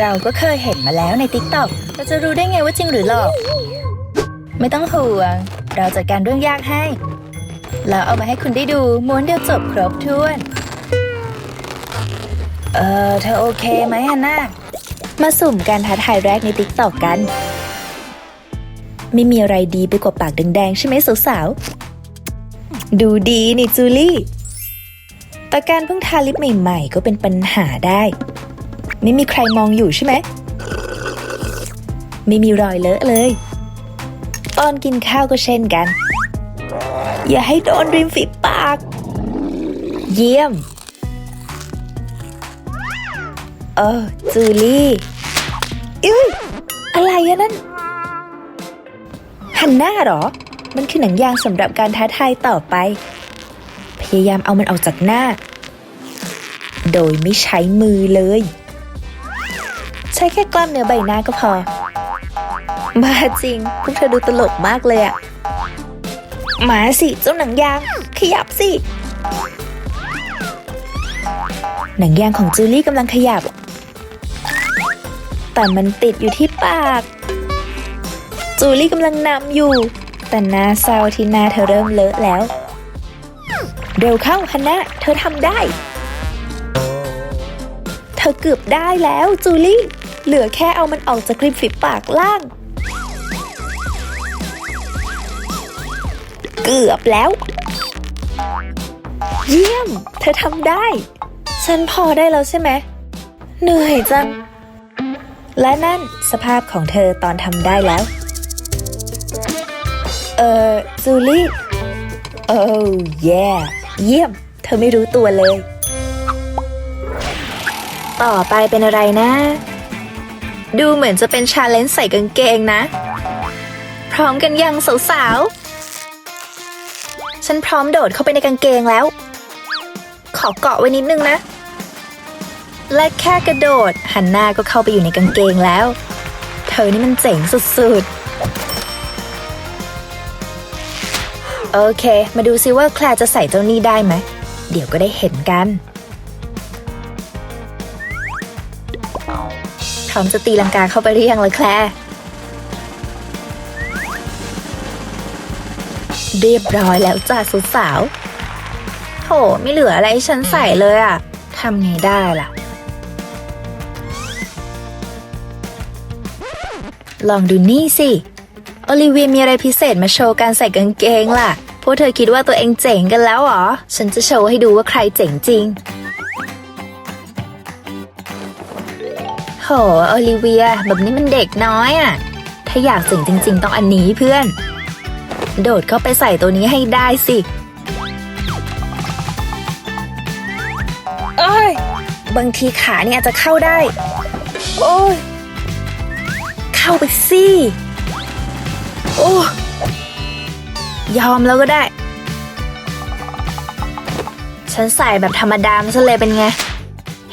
เราก็เคยเห็นมาแล้วในติ๊กต็อกเราจะรู้ได้ไงว่าจริงหรือหลอก ไม่ต้องห่วง เราจัดการเรื่องยากให้ แล้วเอามาให้คุณได้ดูม้วนเดียวจบครบถ้วน เออเธอโอเคไหมฮันน่ามาสุ่มการท้าทายแรกในติ๊กต็อกกัน ไม่มีอะไรดีไปกว่าปากแดงๆใช่ไหมสาวๆ ดูดีนี่จูลี่แต่การเพิ่งทาลิปใหม่ๆ ก็เป็นปัญหาได้ ไม่มีใครมองอยู่ใช่ไหม ไม่มีรอยเลอะเลย ตอนกินข้าวก็เช่นกัน อย่าให้โดนริมฝีปาก เยี่ยม เออ จูลี่อุ้ยอะไรอะนั่นหันหน้าเหรอ มันคือหนังยางสำหรับการท้าทายต่อไป พยายามเอามันออกจากหน้า โดยไม่ใช้มือเลย ช้แค่กล้ามเนื้อใบหน้าก็พอมาจริง พวกเธอดูตลกมากเลยอะมาสิ เจ้าหนังยาง ขยับสิ หนังยางของจูลี่กำลังขยับ แต่มันติดอยู่ที่ปาก จูลี่กำลังนำอยู่ แต่หน้าเศร้าที่หน้าเธอเริ่มเลอะแล้ว เร็วเข้าฮันน่าเธอทำได้ เธอเกือบได้แล้วจูลี่ เหลือแค่เอามันออกจากริมฝีปากล่าง เกือบแล้ว เยี่ยม เธอทำได้ ฉันพอได้แล้วใช่ไหม เหนื่อยจัง และนั่นสภาพของเธอตอนทำได้แล้ว เออจูลี่โอ้แย่เยี่ยม เธอไม่รู้ตัวเลย ต่อไปเป็นอะไรนะ ดูเหมือนจะเป็นชาเลนจ์ใส่กางเกงนะ พร้อมกันยังสาวๆ ฉันพร้อมโดดเข้าไปในกางเกงแล้ว ขอเกาะไว้นิดนึงนะ และแค่กระโดดหันหน้าก็เข้าไปอยู่ในกางเกงแล้ว เธอนี่มันเจ๋งสุดๆ โอเค มาดูซิว่าแคลจะใส่เจ้านี่ได้ไหม เดี๋ยวก็ได้เห็นกัน พร้อมจะตีลังกาเข้าไปหรือยังเลยแคลร์เรียบร้อยแล้วจ้าสาวๆโหไม่เหลืออะไรให้ฉันใส่เลยอะทำไงได้ล่ะ ลองดูนี่สิ โอลิเวียมีอะไรพิเศษมาโชว์การใส่กางเกงล่ะ พวกเธอคิดว่าตัวเองเจ๋งกันแล้วหรอ ฉันจะโชว์ให้ดูว่าใครเจ๋งจริง โหโอลิเวีย แบบนี้มันเด็กน้อยอะ่ะ ถ้าอยากเจ๋งจริง ๆ ต้องอันนี้เพื่อน โดดเข้าไปใส่ตัวนี้ให้ได้สิเอ้ยบางทีขาเนี่ยอาจจะเข้าได้ โอ้ยเข้าไปสิโอ้ยอมแล้วก็ได้ ฉันใส่แบบธรรมดามซะเลยเป็นไง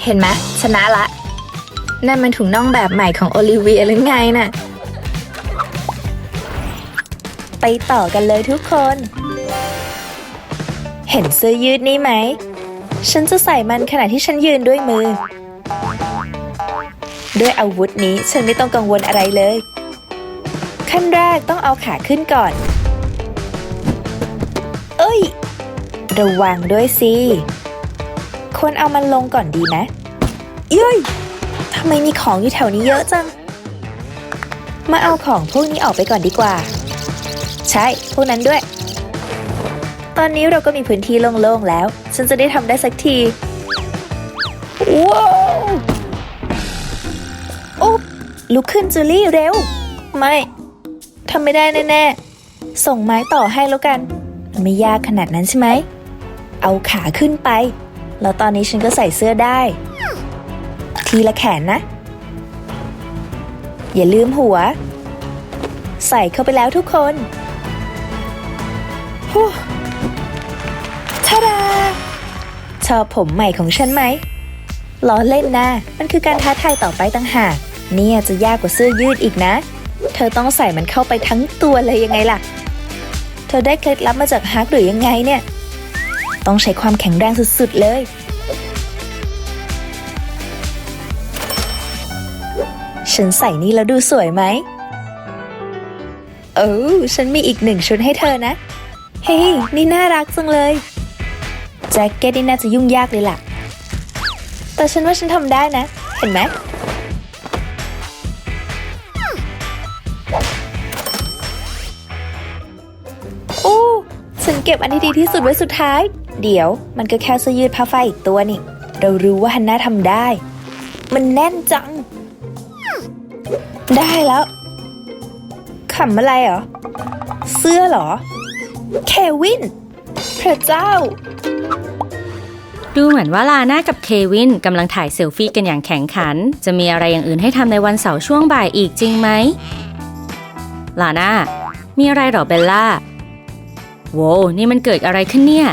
เห็นไหมชนะละ นั่นมันถุงน่องแบบใหม่ของโอลิเวียหรือไงน่ะ ไปต่อกันเลยทุกคน เห็นเสื้อยืดนี้ไหม ฉันจะใส่มันขณะที่ฉันยืนด้วยมือ ด้วยอาวุธนี้ฉันไม่ต้องกังวลอะไรเลย ขั้นแรกต้องเอาขาขึ้นก่อน เอ้ย ระวังด้วยสิ ควรเอามันลงก่อนดีนะเย้ย ทำไมมีของอยู่แถวนี้เยอะจัง มาเอาของพวกนี้ออกไปก่อนดีกว่า ใช่ พวกนั้นด้วย ตอนนี้เราก็มีพื้นที่โล่งๆแล้ว ฉันจะได้ทำได้สักทีว้าวโอ้ลุกขึ้นจูลี่เร็ว ไม่ทำไม่ได้แน่ๆ ส่งไม้ต่อให้แล้วกัน ไม่ยากขนาดนั้นใช่ไหม เอาขาขึ้นไป แล้วตอนนี้ฉันก็ใส่เสื้อได้ ทีละแขนนะ อย่าลืมหัว ใส่เข้าไปแล้วทุกคนฮู้ทาดาชอบผมใหม่ของฉันไหมล้อเล่นนะ มันคือการท้าทายต่อไปตั้งหากเนี่ยจะยากกว่าเสื้อยืดอีกนะ เธอต้องใส่มันเข้าไปทั้งตัวเลยยังไงล่ะ เธอได้เคล็ดลับมาจากฮักหรือยังไงเนี่ย ต้องใช้ความแข็งแรงสุดๆเลย ฉันใส่นี่แล้วดูสวยไหมเออฉันมีอีกหนึ่งชุดให้เธอนะ เฮ้ยนี่น่ารักจังเลย แจ็คเก็ตนี่น่าจะยุ่งยากเลยล่ะ แต่ฉันว่าฉันทำได้นะ เห็นไหมโอ้ฉันเก็บอันที่ดีที่สุดไว้สุดท้าย เดี๋ยวมันก็แค่เสื้อยืดผ้าฝ้ายอีกตัวนี่ เรารู้ว่าฮันน่าทำได้ มันแน่นจัง ได้แล้วขำอะไรเหรอ เสื้อเหรอ เควิน พระเจ้า ดูเหมือนว่าลาน่ากับเควินกำลังถ่ายเซลฟี่กันอย่างแข็งขัน จะมีอะไรอย่างอื่นให้ทำในวันเสาร์ช่วงบ่ายอีกจริงไหมลาน่า มีอะไรหรอเบลล่าโว้นี่มันเกิดอะไรขึ้นเนี่ย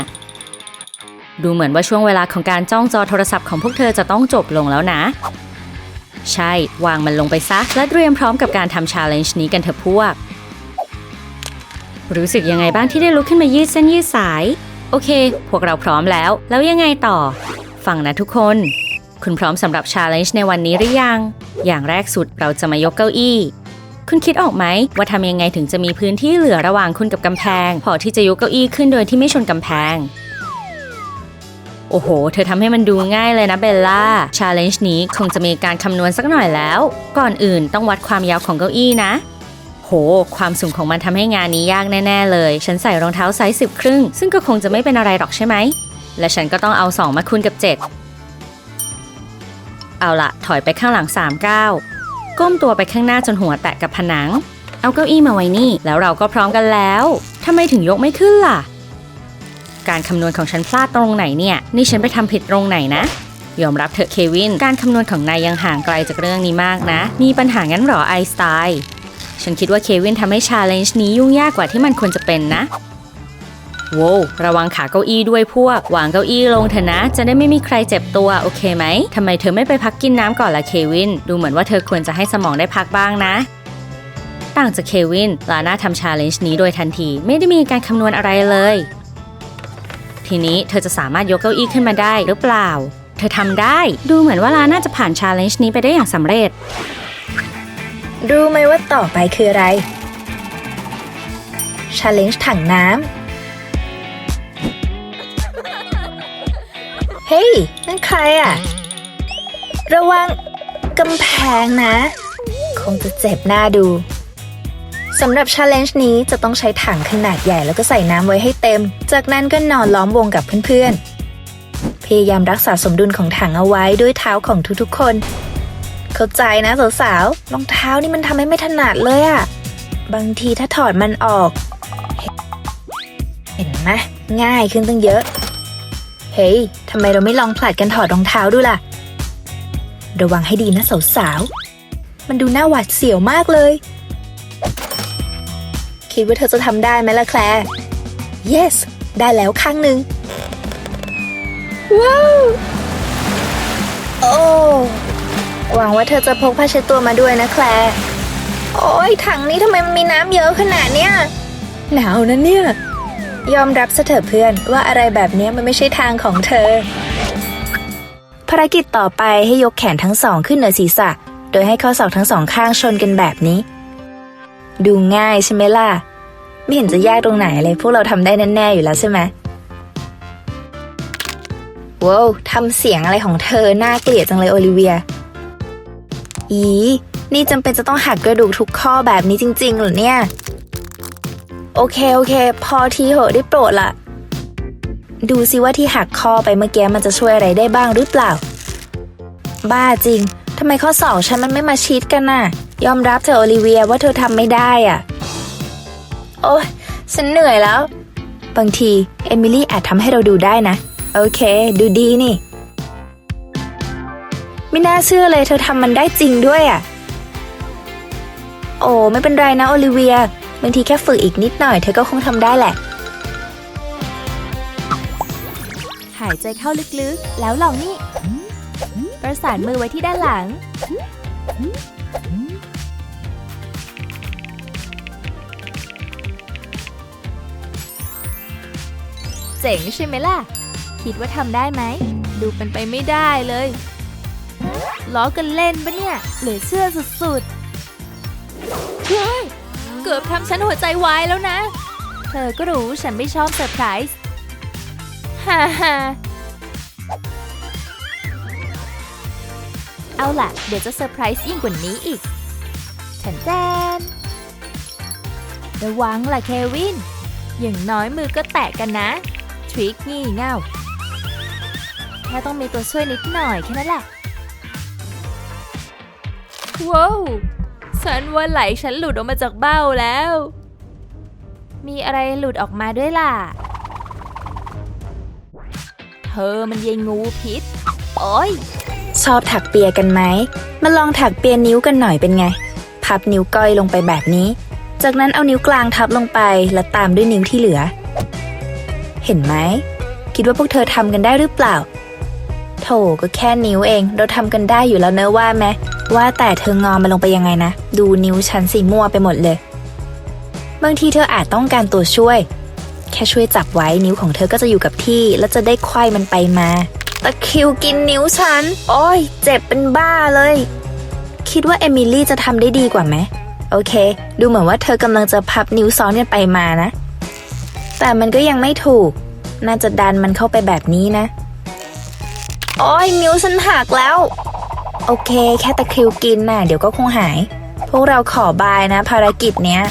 ดูเหมือนว่าช่วงเวลาของการจ้องจอโทรศัพท์ของพวกเธอจะต้องจบลงแล้วนะ ใช่ วางมันลงไปซะ และเตรียมพร้อมกับการทำชาเลนจ์นี้กันเถอะพวก รู้สึกยังไงบ้างที่ได้ลุกขึ้นมายืดเส้นยืดสาย โอเค พวกเราพร้อมแล้ว แล้วยังไงต่อ ฟังนะทุกคน คุณพร้อมสำหรับชาเลนจ์ในวันนี้หรือยัง อย่างแรกสุดเราจะมายกเก้าอี้คุณคิดออกไหมว่าทำยังไงถึงจะมีพื้นที่เหลือระหว่างคุณกับกำแพง พอที่จะยกเก้าอี้ขึ้นโดยที่ไม่ชนกำแพง โอ้โห เธอทำให้มันดูง่ายเลยนะเบลล่า ชาเลนจ์นี้คงจะมีการคำนวณสักหน่อยแล้ว ก่อนอื่นต้องวัดความยาวของเก้าอี้นะโห ความสูงของมันทำให้งานนี้ยากแน่ ๆ เลย ฉันใส่รองเท้าไซส์สิบครึ่ง ซึ่งก็คงจะไม่เป็นอะไรหรอกใช่ไหม และฉันก็ต้องเอา 2 มาคูณกับ 7 เอาละถอยไปข้างหลัง3ก้าวก้มตัวไปข้างหน้าจนหัวแตะกับผนัง เอาเก้าอี้มาไว้นี่ แล้วเราก็พร้อมกันแล้วทำไมถึงยกไม่ขึ้นล่ะ การคำนวณของฉันพลาดตรงไหนเนี่ย นี่ฉันไปทำผิดตรงไหนนะ ยอมรับเถอะเควิน การคำนวณของนายยังห่างไกลจากเรื่องนี้มากนะ มีปัญหางั้นหรอไอสไตน์ฉันคิดว่าเควินทำให้ชาเลนจ์นี้ยุ่งยากกว่าที่มันควรจะเป็นนะโว้วระวังขาเก้าอี้ด้วยพวก วางเก้าอี้ลงเถอะนะ จะได้ไม่มีใครเจ็บตัว โอเคไหม ทำไมเธอไม่ไปพักกินน้ำก่อนล่ะเควิน ดูเหมือนว่าเธอควรจะให้สมองได้พักบ้างนะ ต่างจากเควิน ลาน่าทำชาเลนจ์นี้โดยทันที ไม่ได้มีการคำนวณอะไรเลย ทีนี้เธอจะสามารถยกเก้าอี้ขึ้นมาได้หรือเปล่า เธอทำได้ ดูเหมือนว่าลาน่าจะผ่านชาเลนจ์นี้ไปได้อย่างสำเร็จ รู้ไหมว่าต่อไปคืออะไร Challenge ถังน้ำ เฮ้ย นั่นใครอะระวังกำแพงนะ คงจะเจ็บหน้าดู สำหรับ Challenge นี้จะต้องใช้ถังขนาดใหญ่แล้วก็ใส่น้ำไว้ให้เต็ม จากนั้นก็นอนล้อมวงกับเพื่อนๆ พยายามรักษาสมดุลของถังเอาไว้ด้วยเท้าของทุกๆคน เข้าใจนะสาวๆรองเท้านี่มันทำให้ไม่ถนัดเลยอะบางทีถ้าถอดมันออก เห็นไหมง่ายขึ้นตั้งเยอะ เฮ้ยทำไมเราไม่ลองผลัดกันถอดรองเท้าดูล่ะ ระวังให้ดีนะสาวๆมันดูน่าหวาดเสียวมากเลย คิดว่าเธอจะทำได้ไหมล่ะแคลร์ yes ได้แล้วข้างหนึ่งว้าวโอ้หวังว่าเธอจะพกผ้าเช็ดตัวมาด้วยนะแคลร์โอ้ยถังนี้ทำไมมันมีน้ำเยอะขนาดเนี้ยหนาวนะเนี่ย ยอมรับซะเถอะเพื่อนว่าอะไรแบบนี้มันไม่ใช่ทางของเธอ ภารกิจต่อไปให้ยกแขนทั้งสองขึ้นเหนือศีรษะ โดยให้ข้อศอกทั้งสองข้างชนกันแบบนี้ ดูง่ายใช่ไหมล่ะ ไม่เห็นจะยากตรงไหนเลย พวกเราทำได้แน่ๆอยู่แล้วใช่ไหมว้าวทำเสียงอะไรของเธอน่าเกลียดจังเลยโอลิเวีย อี นี่จำเป็นจะต้องหักกระดูกทุกข้อแบบนี้จริงๆเหรอเนี่ย โอเคโอเค พอทีเหอะได้โปรดละ ดูสิว่าที่หักข้อไปเมื่อกี้มันจะช่วยอะไรได้บ้างหรือเปล่า บ้าจริงทำไมข้อสอบฉันมันไม่มาชิดกันน่ะ ยอมรับเธอโอลิเวียว่าเธอทำไม่ได้อะ โอ้ยฉันเหนื่อยแล้ว บางทีเอมิลี่อาจทำให้เราดูได้นะ โอเค ดูดีนี่ ไม่น่าเชื่อเลยเธอทำมันได้จริงด้วยอะ โอ้ไม่เป็นไรนะโอลิเวียบางทีแค่ฝึกอีกนิดหน่อยเธอก็คงทำได้แหละ หายใจเข้าลึกๆ แล้วลองนี่ ประสานมือไว้ที่ด้านหลัง เจ๋งใช่ไหมล่ะ คิดว่าทำได้ไหม ดูเป็นไปไม่ได้เลยล้อกันเล่นปะเนี่ยเหลือเชื่อสุดๆเฮ้ยเกือบทำฉันหัวใจวายแล้วนะ เธอก็รู้ฉันไม่ชอบเซอร์ไพรส์ฮ่าฮ่าเอาล่ะ เดี๋ยวจะเซอร์ไพรส์ยิ่งกว่านี้อีกฉันแจนระวังล่ะเควิน อย่างน้อยมือก็แตะกันนะ ทริคงี่เง่าแค่ต้องมีตัวช่วยนิดหน่อยแค่นั้นแหละ ว้าว ฉันว่าไหลฉันหลุดออกมาจากเบ้าแล้ว มีอะไรหลุดออกมาด้วยล่ะ เธอมันยายงูพิษ โอ้ย ชอบถักเปียกันไหม มาลองถักเปียนิ้วกันหน่อยเป็นไง พับนิ้วก้อยลงไปแบบนี้ จากนั้นเอานิ้วกลางทับลงไป แล้วตามด้วยนิ้วที่เหลือ เห็นไหม คิดว่าพวกเธอทำกันได้หรือเปล่า โถก็แค่นิ้วเอง เราทำกันได้อยู่แล้วเนอะว่าไหมว่าแต่เธองอมันลงไปยังไงนะ ดูนิ้วฉันสีมั่วไปหมดเลย บางทีเธออาจต้องการตัวช่วย แค่ช่วยจับไว้นิ้วของเธอก็จะอยู่กับที่ แล้วจะได้ไขว้มันไปมา ตะคิวกินนิ้วฉัน โอ้ย เจ็บเป็นบ้าเลย คิดว่าเอมิลี่จะทำได้ดีกว่าไหม โอเค ดูเหมือนว่าเธอกำลังจะพับนิ้วซ้อนกันไปมานะ แต่มันก็ยังไม่ถูก น่าจะดันมันเข้าไปแบบนี้นะ โอ้ยนิ้วฉันหักแล้ว โอเค แค่ตะคริวกินน่ะ เดี๋ยวก็คงหาย พวกเราขอบายนะ ภารกิจเนี้ย